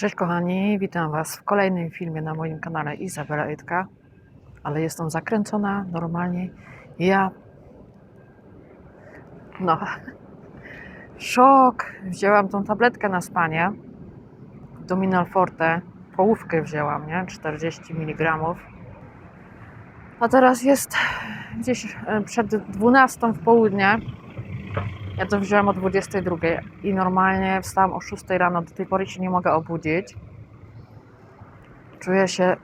Cześć kochani, witam Was w kolejnym filmie na moim kanale Izabela Edka, ale jestem zakręcona normalnie. Ja. No. Szok! Wzięłam tą tabletkę na spanie. Dominal Forte. Połówkę wzięłam, nie? 40 mg. A teraz jest gdzieś e, przed 12 w południe. Ja to wziąłem o 22 i normalnie wstałam o 6 rano. Do tej pory się nie mogę obudzić. Czuję się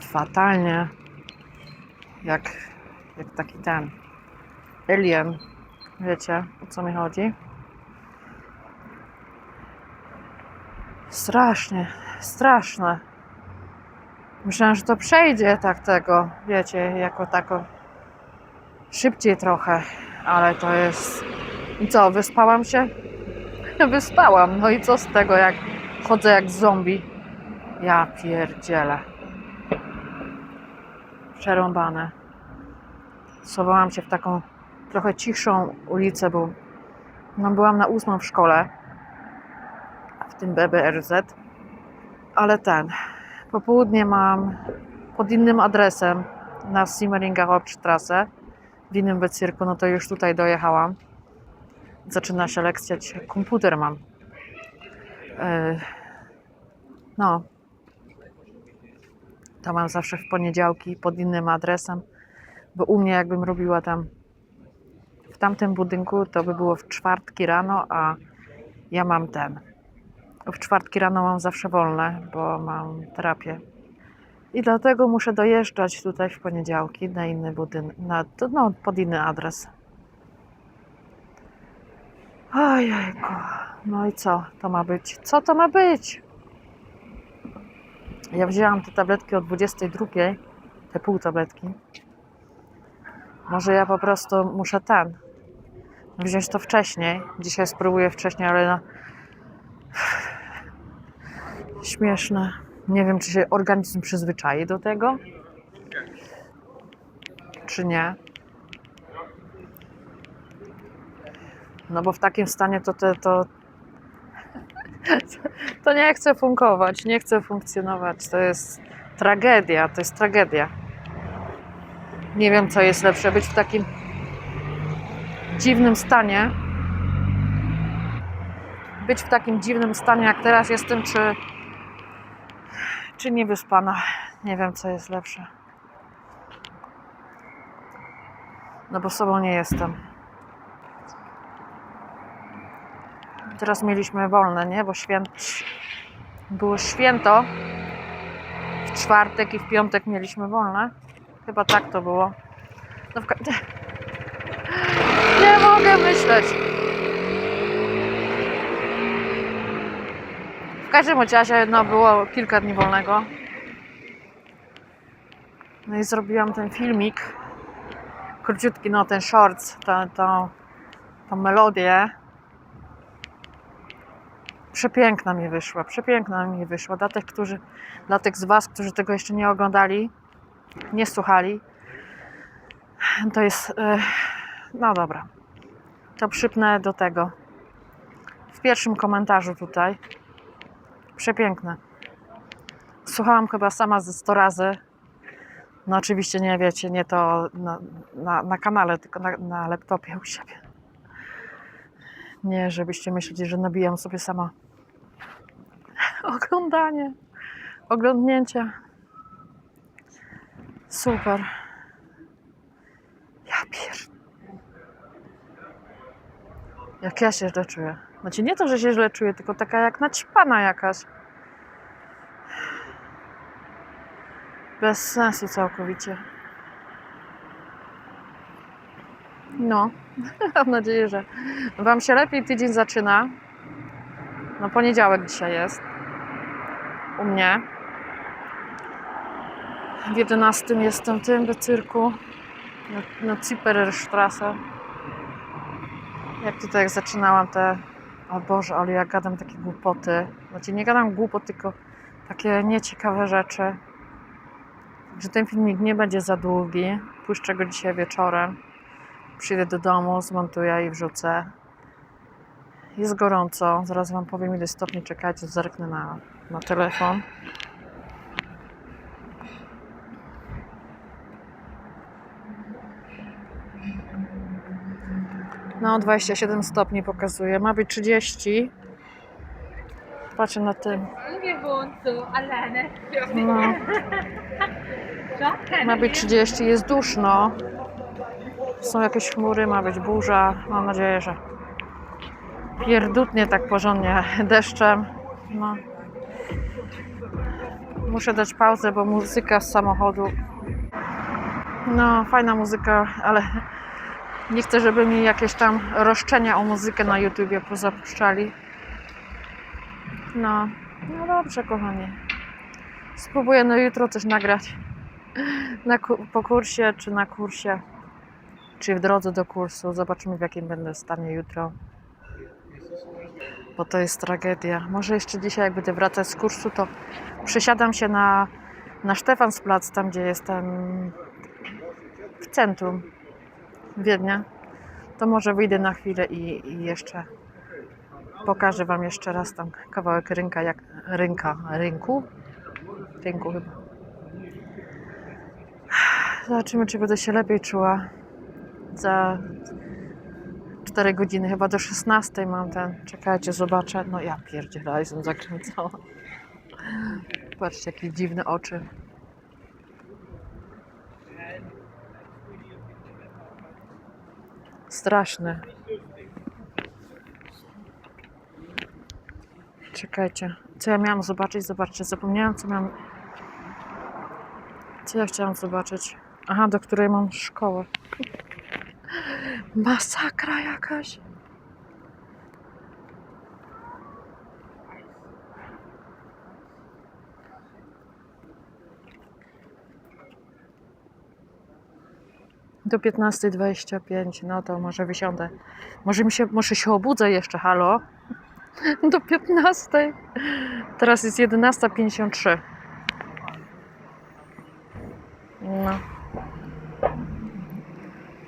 fatalnie, jak, jak taki ten alien. Wiecie o co mi chodzi? Strasznie, straszne. Myślałam, że to przejdzie tak tego, wiecie, jako tako szybciej trochę, ale to jest. I co, wyspałam się? Wyspałam. No i co z tego, jak chodzę jak zombie? Ja pierdzielę. Przerąbane. Schowałam się w taką trochę cichszą ulicę, bo no, byłam na ósmą w szkole, w tym BBRZ, ale ten, popołudnie mam pod innym adresem na Simmeringa Hauptstrasse, w innym bezcyrku, no to już tutaj dojechałam. Zaczyna się lekcja, dzisiaj komputer mam. Yy, No. To mam zawsze w poniedziałki pod innym adresem, bo u mnie jakbym robiła tam w tamtym budynku, to by było w czwartki rano, a ja mam ten. W czwartki rano mam zawsze wolne, bo mam terapię. I dlatego muszę dojeżdżać tutaj w poniedziałki na inny budynek, na, no, pod inny adres. Ojejku, no i co to ma być? Co to ma być? Ja wzięłam te tabletki o 22, te pół tabletki. Może ja po prostu muszę ten, wziąć to wcześniej. Dzisiaj spróbuję wcześniej, ale no... Śmieszne. Nie wiem, czy się organizm przyzwyczai do tego, czy nie. No bo w takim stanie to, to, to, to nie chce funkować, nie chce funkcjonować. To jest tragedia, to jest tragedia. Nie wiem, co jest lepsze, być w takim dziwnym stanie, być w takim dziwnym stanie, jak teraz jestem, czy, czy niewyspana. Nie wiem, co jest lepsze. No bo sobą nie jestem. Teraz mieliśmy wolne, nie? Bo święt... było święto. W czwartek i w piątek mieliśmy wolne. Chyba tak to było. No w Nie mogę myśleć. Każdym razie no, było kilka dni wolnego. No i zrobiłam ten filmik. Króciutki, no ten shorts, tą, tą, tą melodię. Przepiękna mi wyszła, przepiękna mi wyszła. Dla tych, którzy, dla tych z Was, którzy tego jeszcze nie oglądali, nie słuchali, to jest. e, No dobra. To przypnę do tego. W pierwszym komentarzu tutaj. Przepiękne. Słuchałam chyba sama ze 100 razy. No oczywiście nie wiecie, nie to na, na, na kanale, tylko na, na laptopie u siebie. Nie, żebyście myśleli, że nabijam sobie sama oglądanie, oglądnięcie. Super. Ja pier... Jak ja się źle czuję. Znaczy nie to, że się źle czuję, tylko taka jak naćpana jakaś. Bez sensu całkowicie. No, mam nadzieję, że Wam się lepiej tydzień zaczyna. No poniedziałek dzisiaj jest. U mnie. W 11 jestem tym cyrku na, na Zippererstrasse. Jak tutaj jak zaczynałam te... O Boże, ale ja gadam takie głupoty. Znaczy nie gadam głupot, tylko takie nieciekawe rzeczy. Że ten filmik nie będzie za długi. Puszczę go dzisiaj wieczorem. Przyjdę do domu, zmontuję i wrzucę. Jest gorąco. Zaraz Wam powiem, ile stopni. Czekajcie, zerknę na, na telefon. No, 27 stopni pokazuje. Ma być 30. Patrzę na tym. Ale no. Ma być 30, jest duszno. Są jakieś chmury, ma być burza. Mam nadzieję, że pierdutnie tak porządnie deszczem. No. Muszę dać pauzę, bo muzyka z samochodu. No, fajna muzyka, ale nie chcę, żeby mi jakieś tam roszczenia o muzykę na YouTubie pozapuszczali. No, no dobrze, kochani. Spróbuję no jutro coś nagrać. Na, ku- po kursie, czy na kursie, czy w drodze do kursu. Zobaczymy, w jakim będę stanie jutro. Bo to jest tragedia. Może jeszcze dzisiaj, jak będę wracać z kursu, to przesiadam się na, na Stefansplac, tam gdzie jestem w centrum Wiednia. To może wyjdę na chwilę i, i jeszcze pokażę Wam jeszcze raz tam kawałek rynka, jak rynka, rynku, rynku chyba. Zobaczymy, czy będę się lepiej czuła za 4 godziny, chyba do 16 mam ten. Czekajcie, zobaczę. No ja pierdzielę, jestem zakręcona. Patrzcie, jakie dziwne oczy. Straszne. Czekajcie. Co ja miałam zobaczyć? Zobaczcie, zapomniałam, co miałam. Co ja chciałam zobaczyć? Aha, do której mam szkołę. Masakra jakaś. Do 15.25, no to może wysiądę. Może, mi się, może się obudzę jeszcze, halo? Do 15. Teraz jest 11.53. No.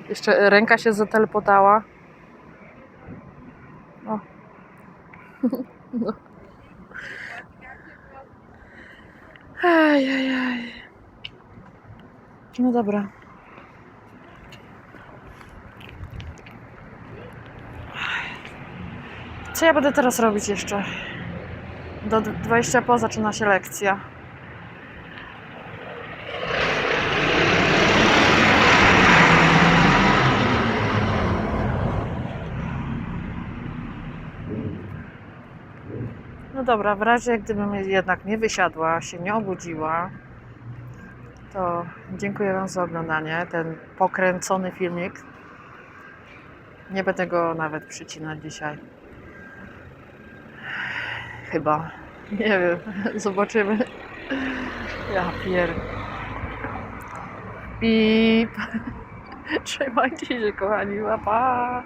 Jeszcze ręka się zatelepotała. O. No. Ej. No dobra. Co ja będę teraz robić jeszcze? Do 20 po zaczyna się lekcja. No dobra, w razie gdybym jednak nie wysiadła, się nie obudziła, to dziękuję Wam za oglądanie. Ten pokręcony filmik. Nie będę go nawet przycinać dzisiaj. Chyba. Nie wiem. Zobaczymy. Ja pier... Pip. Trzymajcie się, kochani. Pa, pa.